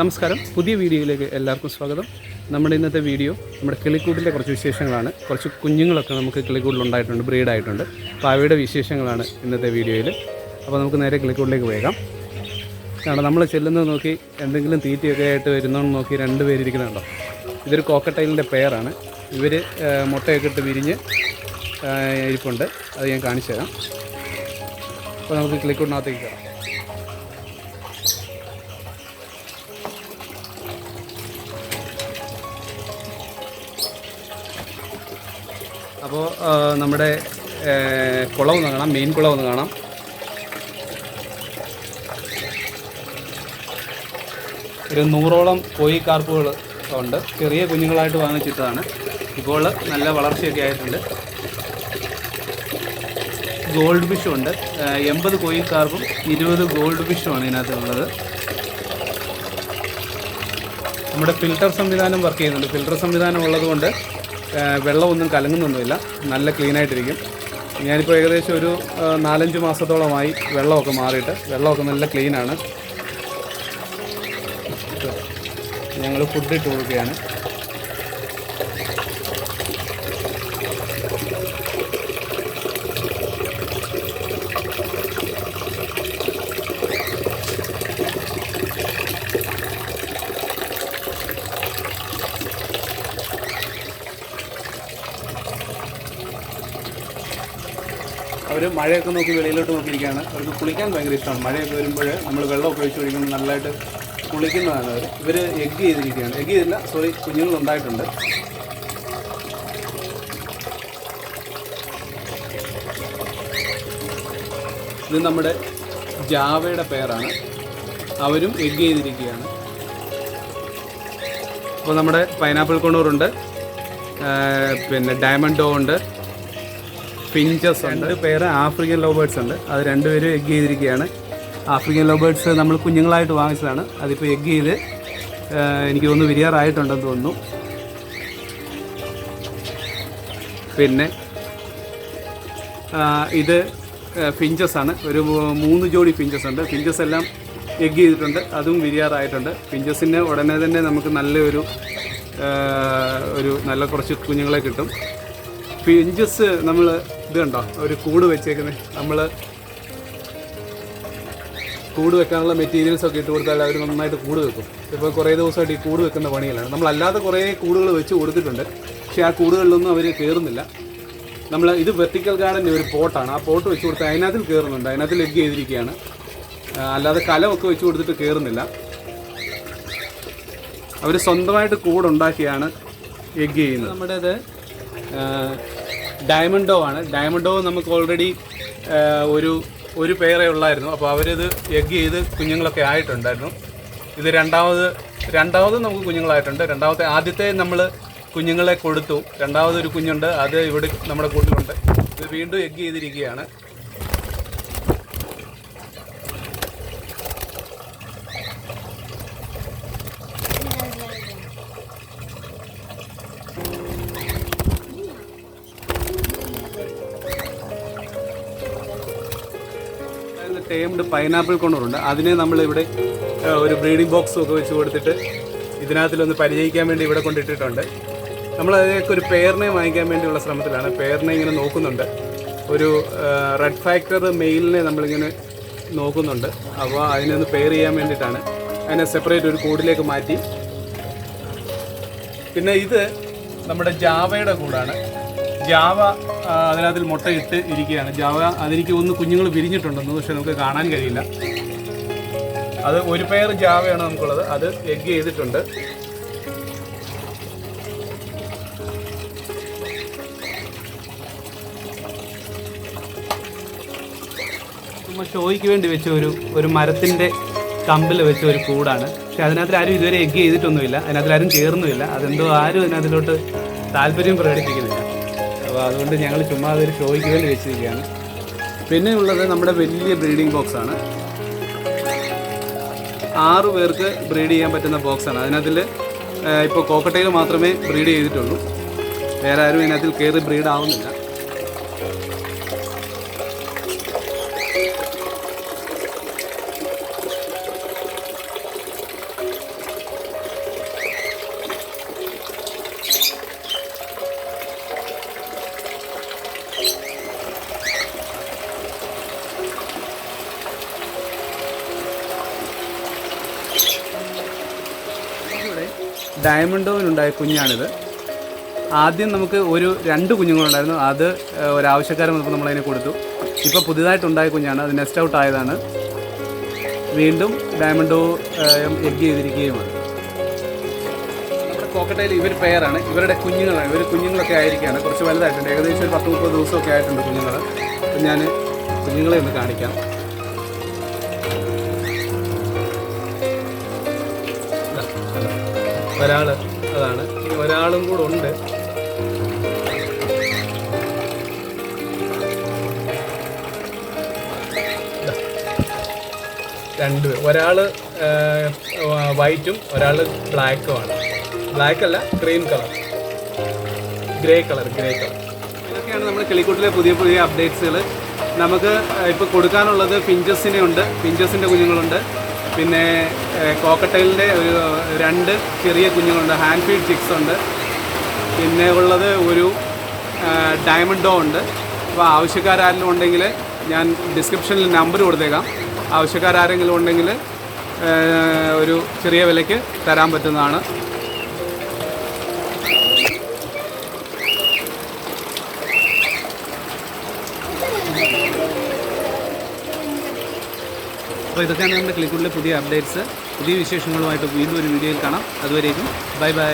നമസ്കാരം. പുതിയ വീഡിയോയിലേക്ക് എല്ലാവർക്കും സ്വാഗതം. നമ്മുടെ ഇന്നത്തെ വീഡിയോ നമ്മുടെ കിളിക്കൂട്ടിന്റെ കുറച്ച് വിശേഷങ്ങളാണ്. കുറച്ച് കുഞ്ഞുങ്ങളൊക്കെ നമുക്ക് കിളിക്കൂട്ടിലുണ്ടായിട്ടുണ്ട് ബ്രീഡായിട്ടുണ്ട്. അപ്പോൾ അവയുടെ വിശേഷങ്ങളാണ് ഇന്നത്തെ വീഡിയോയിൽ. അപ്പോൾ നമുക്ക് നേരെ കിളിക്കൂട്ടിലേക്ക് പോയേക്കാം. കാരണം നമ്മൾ ചെല്ലുന്നത് നോക്കി എന്തെങ്കിലും തീറ്റയൊക്കെ ആയിട്ട് വരുന്നതെന്ന് നോക്കി രണ്ട് പേരിരിക്കുന്നുണ്ടോ ഇതൊരു കോക്കട്ടൈലിന്റെ പെയറാണ്. ഇവർ മുട്ടയൊക്കെ ഇട്ട് വിരിഞ്ഞ് ഇരിപ്പുണ്ട്. അത് ഞാൻ കാണിച്ചു തരാം അപ്പോൾ നമുക്ക് കിളിക്കൂട്ടിനകത്തേക്ക് കയറാം. അപ്പോൾ നമ്മുടെ കുളം ഒന്ന് കാണാം മെയിൻ കുളം ഒന്ന് കാണാം. ഒരു നൂറോളം കോഴി കാർപ്പുകൾ ഉണ്ട്. ചെറിയ കുഞ്ഞുങ്ങളായിട്ട് വാങ്ങിച്ചിട്ടതാണ്. ഇപ്പോൾ നല്ല വളർച്ചയൊക്കെ ആയിട്ടുണ്ട്. ഗോൾഡ് ഫിഷും ഉണ്ട്. എൺപത് കോഴി കാർപ്പും ഇരുപത് ഗോൾഡ് ഫിഷുമാണ് ഇതിനകത്തുള്ളത്. നമ്മുടെ ഫിൽട്ടർ സംവിധാനം വർക്ക് ചെയ്യുന്നുണ്ട്. ഫിൽട്ടർ സംവിധാനം ഉള്ളതുകൊണ്ട് വെള്ളമൊന്നും കലങ്ങുന്നൊന്നുമില്ല. നല്ല ക്ലീനായിട്ടിരിക്കും. ഞാനിപ്പോൾ ഏകദേശം ഒരു നാലഞ്ച് മാസത്തോളമായി വെള്ളമൊക്കെ മാറിയിട്ട് വെള്ളമൊക്കെ നല്ല ക്ലീനാണ്. ഞങ്ങൾ ഫുഡ് ഇട്ട് കൊടുക്കുകയാണ്. മഴയൊക്കെ നോക്കി വെളിയിലോട്ട് നോക്കിയിരിക്കുകയാണ്. അവർക്ക് കുളിക്കാൻ ഭയങ്കര ഇഷ്ടമാണ്. മഴയൊക്കെ വരുമ്പോൾ നമ്മൾ വെള്ളമൊക്കെ ഒഴിച്ച് കുടിക്കുമ്പോൾ നല്ലതായിട്ട് കുളിക്കുന്നതാണ് അവർ ഇവർ എഗ് ചെയ്തിരിക്കുകയാണ്. എഗ് ചെയ്തില്ല സോറി കുഞ്ഞുങ്ങൾ ഉണ്ടായിട്ടുണ്ട്. ഇത് നമ്മുടെ ജാവയുടെ പേരാണ് അവരും എഗ് ചെയ്തിരിക്കുകയാണ്. അപ്പോൾ നമ്മുടെ പൈനാപ്പിൾ കൊണ്ടൂറുണ്ട് പിന്നെ ഡയമണ്ട് ഡോ ഉണ്ട്. പിഞ്ചസ് ഉണ്ട്. പേര് ആഫ്രിക്കൻ ലോബേർഡ്സ് ഉണ്ട്. അത് രണ്ടുപേരും എഗ് ചെയ്തിരിക്കുകയാണ്. ആഫ്രിക്കൻ ലോബേർഡ്സ് നമ്മൾ കുഞ്ഞുങ്ങളായിട്ട് വാങ്ങിച്ചതാണ്. അതിപ്പോൾ എഗ് ചെയ്ത് എനിക്ക് തോന്നുന്നു വിരിയാറായിട്ടുണ്ടെന്ന് തോന്നുന്നു. പിന്നെ ഇത് ഫിഞ്ചസ് ആണ്. ഒരു മൂന്ന് ജോഡി ഫിഞ്ചസ് ഉണ്ട്. ഫിഞ്ചസ് എല്ലാം എഗ് ചെയ്തിട്ടുണ്ട്. അതും വിരിയാറായിട്ടുണ്ട്. ഫിഞ്ചസിന് ഉടനെ തന്നെ നമുക്ക് നല്ലൊരു ഒരു നല്ല കുറച്ച് കുഞ്ഞുങ്ങളെ കിട്ടും. ഫിഞ്ചസ് നമ്മൾ ഇത് കണ്ടോ? ഒരു കൂട് വെച്ചേക്കുന്നത് നമ്മൾ കൂട് വെക്കാനുള്ള മെറ്റീരിയൽസ് ഒക്കെ ഇട്ട് കൊടുത്താൽ അവർ നന്നായിട്ട് കൂട് വെക്കും. ഇപ്പോൾ കുറേ ദിവസമായിട്ട് ഈ കൂട് വെക്കുന്ന പണിയിലാണ് നമ്മളല്ലാതെ കുറേ കൂടുകൾ വെച്ച് കൊടുത്തിട്ടുണ്ട്. പക്ഷേ ആ കൂടുകളിലൊന്നും അവർ കയറുന്നില്ല നമ്മൾ ഇത് വെർട്ടിക്കൽ ഗാർഡന്റെ ഒരു പോട്ടാണ്. ആ പോട്ട് വെച്ച് കൊടുത്താൽ അതിനകത്തിൽ കയറുന്നുണ്ട് അതിനകത്ത് ലെഗ് ചെയ്തിരിക്കുകയാണ്. അല്ലാതെ കലമൊക്കെ വെച്ച് കൊടുത്തിട്ട് കയറുന്നില്ല അവർ സ്വന്തമായിട്ട് കൂടുണ്ടാക്കിയാണ് എഗ് ചെയ്യുന്നത്. നമ്മുടേത് ഡയമണ്ടോ ആണ്. ഡയമണ്ടോ നമുക്ക് ഓൾറെഡി ഒരു ഒരു പേരേ ഉള്ളായിരുന്നു. അപ്പോൾ അവരിത് എഗ് ചെയ്ത് കുഞ്ഞുങ്ങളൊക്കെ ആയിട്ടുണ്ടായിരുന്നു. ഇത് രണ്ടാമത് രണ്ടാമത് നമുക്ക് കുഞ്ഞുങ്ങളായിട്ടുണ്ട്. രണ്ടാമത്തെ ആദ്യത്തെ നമ്മൾ കുഞ്ഞുങ്ങളെ കൊടുത്തു. രണ്ടാമതൊരു കുഞ്ഞുണ്ട്. അത് ഇവിടെ നമ്മുടെ കൂട്ടിലുണ്ട്. ഇത് വീണ്ടും എഗ് ചെയ്തിരിക്കുകയാണ്. ടേംഡ് പൈനാപ്പിൾ കൊണ്ടുണ്ട് അതിനെ നമ്മൾ ഇവിടെ ഒരു ബ്രീഡിംഗ് ബോക്സ് ഒക്കെ വെച്ച് കൊടുത്തിട്ട് ഇതിനകത്തിലൊന്ന് പരിചയിക്കാൻ വേണ്ടി ഇവിടെ കൊണ്ടിട്ടിട്ടുണ്ട്. നമ്മൾ അതിനൊക്കെ ഒരു പെയറിനെ വാങ്ങിക്കാൻ വേണ്ടിയുള്ള ശ്രമത്തിലാണ്. പെയറിനെ ഇങ്ങനെ നോക്കുന്നുണ്ട്. ഒരു റെഡ് ഫാക്ടർ മെയിലിനെ നമ്മളിങ്ങനെ നോക്കുന്നുണ്ട്. അപ്പോൾ അതിനൊന്ന് പെയർ ചെയ്യാൻ വേണ്ടിയിട്ടാണ്. അതിനെ സെപ്പറേറ്റ് ഒരു കൂടിലേക്ക് മാറ്റി. പിന്നെ ഇത് നമ്മുടെ ജാവയുടെ കൂടാണ്. ജാവ അതിനകത്തിൽ മുട്ടയിട്ട് ഇരിക്കുകയാണ്. ജാവ അതെനിക്ക് ഒന്ന് കുഞ്ഞുങ്ങൾ വിരിഞ്ഞിട്ടുണ്ടെന്ന് പക്ഷെ നമുക്ക് കാണാൻ കഴിയില്ല. അത് ഒരു പെയർ ജാവയാണ് നമുക്കുള്ളത്. അത് എഗ് ചെയ്തിട്ടുണ്ട്. ഷോയ്ക്ക് വേണ്ടി വെച്ച ഒരു ഒരു മരത്തിന്റെ കമ്പിൽ വെച്ച ഒരു കൂടാണ്. പക്ഷെ അതിനകത്ത് ആരും ഇതുവരെ എഗ് ചെയ്തിട്ടൊന്നുമില്ല. അതിനകത്ത് ആരും ചേർന്നുമില്ല. അതെന്തോ ആരും അതിനകത്തിലോട്ട് താല്പര്യം പ്രകടിപ്പിക്കുന്നില്ല. അപ്പോൾ അതുകൊണ്ട് ഞങ്ങൾ ചുമ്മാ അതൊരു ഷോയ്ക്ക് വേണ്ടി വെച്ചിരിക്കുകയാണ്. പിന്നെ ഉള്ളത് നമ്മുടെ വലിയ ബ്രീഡിംഗ് ബോക്സാണ് ആറ് പേർക്ക് ബ്രീഡ് ചെയ്യാൻ പറ്റുന്ന ബോക്സാണ് അതിനകത്തിൽ ഇപ്പോൾ കോക്കട്ടയിൽ മാത്രമേ ബ്രീഡ് ചെയ്തിട്ടുള്ളൂ. വേറെ ആരും ഇതിനകത്തിൽ കയറി ബ്രീഡ് ആവുന്നില്ല. ഡയമണ്ടോവിനുണ്ടായ കുഞ്ഞാണിത്. ആദ്യം നമുക്ക് ഒരു രണ്ട് കുഞ്ഞുങ്ങളുണ്ടായിരുന്നു. അത് ഒരാവശ്യക്കാരൻ വന്നപ്പോൾ നമ്മളതിനെ കൊടുത്തു. ഇപ്പോൾ പുതിയതായിട്ടുണ്ടായ കുഞ്ഞാണ്. അത് നെസ്റ്റ് ഔട്ട് ആയതാണ്. വീണ്ടും ഡയമണ്ടോ എഗ് ചെയ്തിരിക്കുകയുമാണ്. നമ്മുടെ കോക്കട്ടയിൽ ഇവർ പെയറാണ് ഇവരുടെ കുഞ്ഞുങ്ങളാണ്. ഇവർ കുഞ്ഞുങ്ങളൊക്കെ ആയിരിക്കുകയാണ് കുറച്ച് വലുതായിട്ടുണ്ട്. ഏകദേശം ഒരു പത്ത് മുപ്പത് ദിവസമൊക്കെ ആയിട്ടുണ്ട് കുഞ്ഞുങ്ങൾ ഞാൻ കുഞ്ഞുങ്ങളെ ഒന്ന് കാണിക്കാം. ഒരാൾ. അതാണ്. ഇനി ഒരാളും കൂടെ ഉണ്ട്. രണ്ട് ഒരാൾ വൈറ്റും ഒരാൾ ബ്ലാക്കുമാണ് ബ്ലാക്ക് അല്ല cream colour. Grey colour grey colour. ഇതൊക്കെയാണ് നമ്മുടെ കിളിക്കൂട്ടിലെ പുതിയ പുതിയ അപ്ഡേറ്റ്സുകൾ നമുക്ക് ഇപ്പോൾ കൊടുക്കാനുള്ളത് പിഞ്ചസിനെ ഉണ്ട് ഫിഞ്ചസിന്റെ കുഞ്ഞുങ്ങളുണ്ട്. പിന്നെ കോക്കട്ടൈലിന്റെ ഒരു രണ്ട് ചെറിയ കുഞ്ഞുങ്ങളുണ്ട്. ഹാൻഡ് ഫീഡ് ചിക്സ് ഉണ്ട്. പിന്നെ ഉള്ളത് ഒരു ഡയമണ്ട് ഡോ ഉണ്ട്. അപ്പോൾ ആവശ്യക്കാരാരെങ്കിലും ഉണ്ടെങ്കിൽ ഞാൻ ഡിസ്ക്രിപ്ഷനിൽ നമ്പർ കൊടുത്തേക്കാം. ആവശ്യക്കാരെങ്കിലും ഉണ്ടെങ്കിൽ ഒരു ചെറിയ വിലയ്ക്ക് തരാൻ പറ്റുന്നതാണ്. അപ്പോൾ ഇതൊക്കെയാണ് നമ്മുടെ ക്ലിക്കുള്ള പുതിയ അപ്ഡേറ്റ്സ് പുതിയ വിശേഷങ്ങളുമായിട്ട് വീണ്ടും ഒരു വീഡിയോയിൽ കാണാം. അതുവരേക്കും ബൈ ബൈ